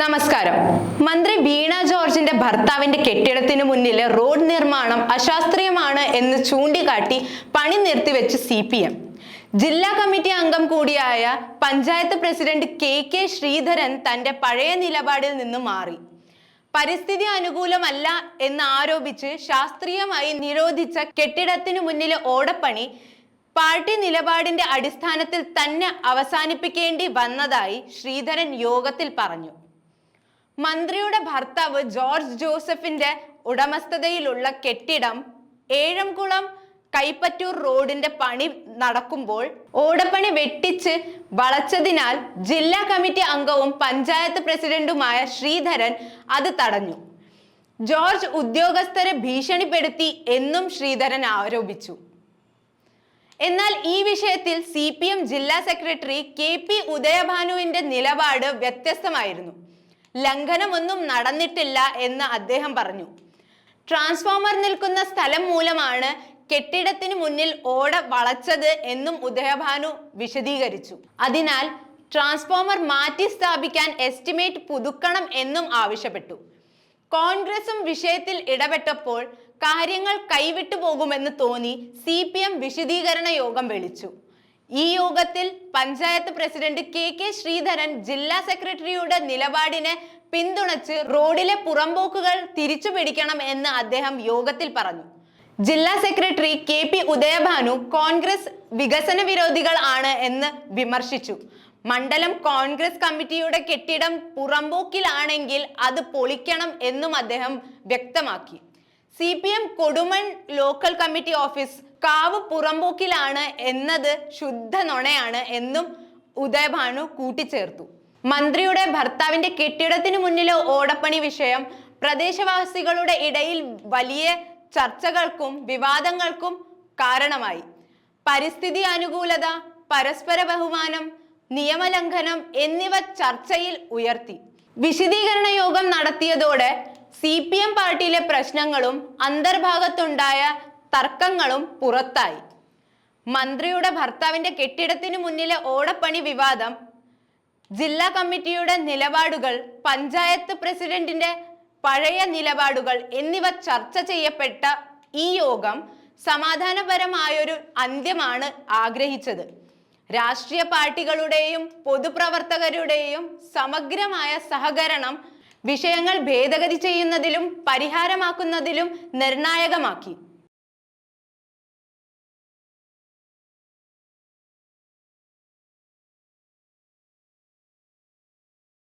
നമസ്കാരം. മന്ത്രി വീണ ജോർജിന്റെ ഭർത്താവിന്റെ കെട്ടിടത്തിന് മുന്നിൽ റോഡ് നിർമ്മാണം അശാസ്ത്രീയമാണ് എന്ന് ചൂണ്ടിക്കാട്ടി പണി നിർത്തിവെച്ച് സി പി എം. ജില്ലാ കമ്മിറ്റി അംഗം കൂടിയായ panchayat president K K Sreedharan തന്റെ പഴയ നിലപാടിൽ നിന്ന് മാറി. പരിസ്ഥിതി അനുകൂലമല്ല എന്ന് ആരോപിച്ച് ശാസ്ത്രീയമായി നിരോധിച്ച കെട്ടിടത്തിനു മുന്നിലെ ഓടപ്പണി പാർട്ടി നിലപാടിന്റെ അടിസ്ഥാനത്തിൽ തന്നെ അവസാനിപ്പിക്കേണ്ടി വന്നതായി ശ്രീധരൻ യോഗത്തിൽ പറഞ്ഞു. മന്ത്രിയുടെ ഭർത്താവ് ജോർജ് ജോസഫിന്റെ ഉടമസ്ഥതയിലുള്ള കെട്ടിടം ഏഴംകുളം കൈപ്പറ്റൂർ റോഡിന്റെ പണി നടക്കുമ്പോൾ ഓടപ്പണി വെട്ടിച്ച് വളച്ചതിനാൽ ജില്ലാ കമ്മിറ്റി അംഗവും പഞ്ചായത്ത് പ്രസിഡന്റുമായ ശ്രീധരൻ അത് തടഞ്ഞു. ജോർജ് ഉദ്യോഗസ്ഥരെ ഭീഷണിപ്പെടുത്തി എന്നും ശ്രീധരൻ ആരോപിച്ചു. എന്നാൽ ഈ വിഷയത്തിൽ സി ജില്ലാ സെക്രട്ടറി കെ പി ഉദയഭാനുവിന്റെ നിലപാട് വ്യത്യസ്തമായിരുന്നു. ലംഘനമൊന്നും നടന്നിട്ടില്ല എന്ന് അദ്ദേഹം പറഞ്ഞു. ട്രാൻസ്ഫോമർ നിൽക്കുന്ന സ്ഥലം മൂലമാണ് കെട്ടിടത്തിന് മുന്നിൽ ഓട വളച്ചത് എന്നും ഉദയഭാനു വിശദീകരിച്ചു. അതിനാൽ ട്രാൻസ്ഫോമർ മാറ്റി സ്ഥാപിക്കാൻ എസ്റ്റിമേറ്റ് പുതുക്കണം എന്നും ആവശ്യപ്പെട്ടു. കോൺഗ്രസും വിഷയത്തിൽ ഇടപെട്ടപ്പോൾ കാര്യങ്ങൾ കൈവിട്ടു പോകുമെന്ന് തോന്നി സി പി എം വിശദീകരണ യോഗം വിളിച്ചു. ഈ യോഗത്തിൽ panchayat president K K Sreedharan ജില്ലാ സെക്രട്ടറിയുടെ നിലപാടിനെ പിന്തുണച്ച് റോഡിലെ പുറമ്പോക്കുകൾ തിരിച്ചു പിടിക്കണം എന്ന് അദ്ദേഹം യോഗത്തിൽ പറഞ്ഞു. ജില്ലാ secretary K P Udayabhanu Congress വികസന വിരോധികൾ ആണ് എന്ന് വിമർശിച്ചു. മണ്ഡലം കോൺഗ്രസ് കമ്മിറ്റിയുടെ കെട്ടിടം പുറമ്പോക്കിലാണെങ്കിൽ അത് പൊളിക്കണം എന്നും അദ്ദേഹം വ്യക്തമാക്കി. C P M Kodumon local committee office കാവ് പുറമ്പോക്കിലാണ് എന്നത് ശുദ്ധ നുണയാണ് എന്നും ഉദയഭാനു കൂട്ടിച്ചേർത്തു. മന്ത്രിയുടെ ഭർത്താവിന്റെ കെട്ടിടത്തിന് മുന്നിലെ ഓടപ്പണി വിഷയം പ്രദേശവാസികളുടെ ഇടയിൽ വലിയ ചർച്ചകൾക്കും വിവാദങ്ങൾക്കും കാരണമായി. പരിസ്ഥിതി അനുകൂലത പരസ്പര ബഹുമാനം നിയമലംഘനം എന്നിവ ചർച്ചയിൽ ഉയർത്തി. വിശദീകരണ യോഗം നടത്തിയതോടെ സി പി എം പാർട്ടിയിലെ പ്രശ്നങ്ങളും അന്തർഭാഗത്തുണ്ടായ തർക്കങ്ങളും പുറത്തായി. മന്ത്രിയുടെ ഭർത്താവിന്റെ കെട്ടിടത്തിന് മുന്നിലെ ഓടപ്പണി വിവാദം ജില്ലാ കമ്മിറ്റിയുടെ നിലപാടുകൾ പഞ്ചായത്ത് പ്രസിഡന്റിന്റെ പഴയ നിലപാടുകൾ എന്നിവ ചർച്ച ചെയ്യപ്പെട്ട ഈ യോഗം സമാധാനപരമായൊരു അന്ത്യമാണ് ആഗ്രഹിച്ചത്. രാഷ്ട്രീയ പാർട്ടികളുടെയും പൊതുപ്രവർത്തകരുടെയും സമഗ്രമായ സഹകരണം വിഷയങ്ങൾ ഭേദഗതി ചെയ്യുന്നതിലും പരിഹാരമാക്കുന്നതിലും നിർണായകമാക്കി.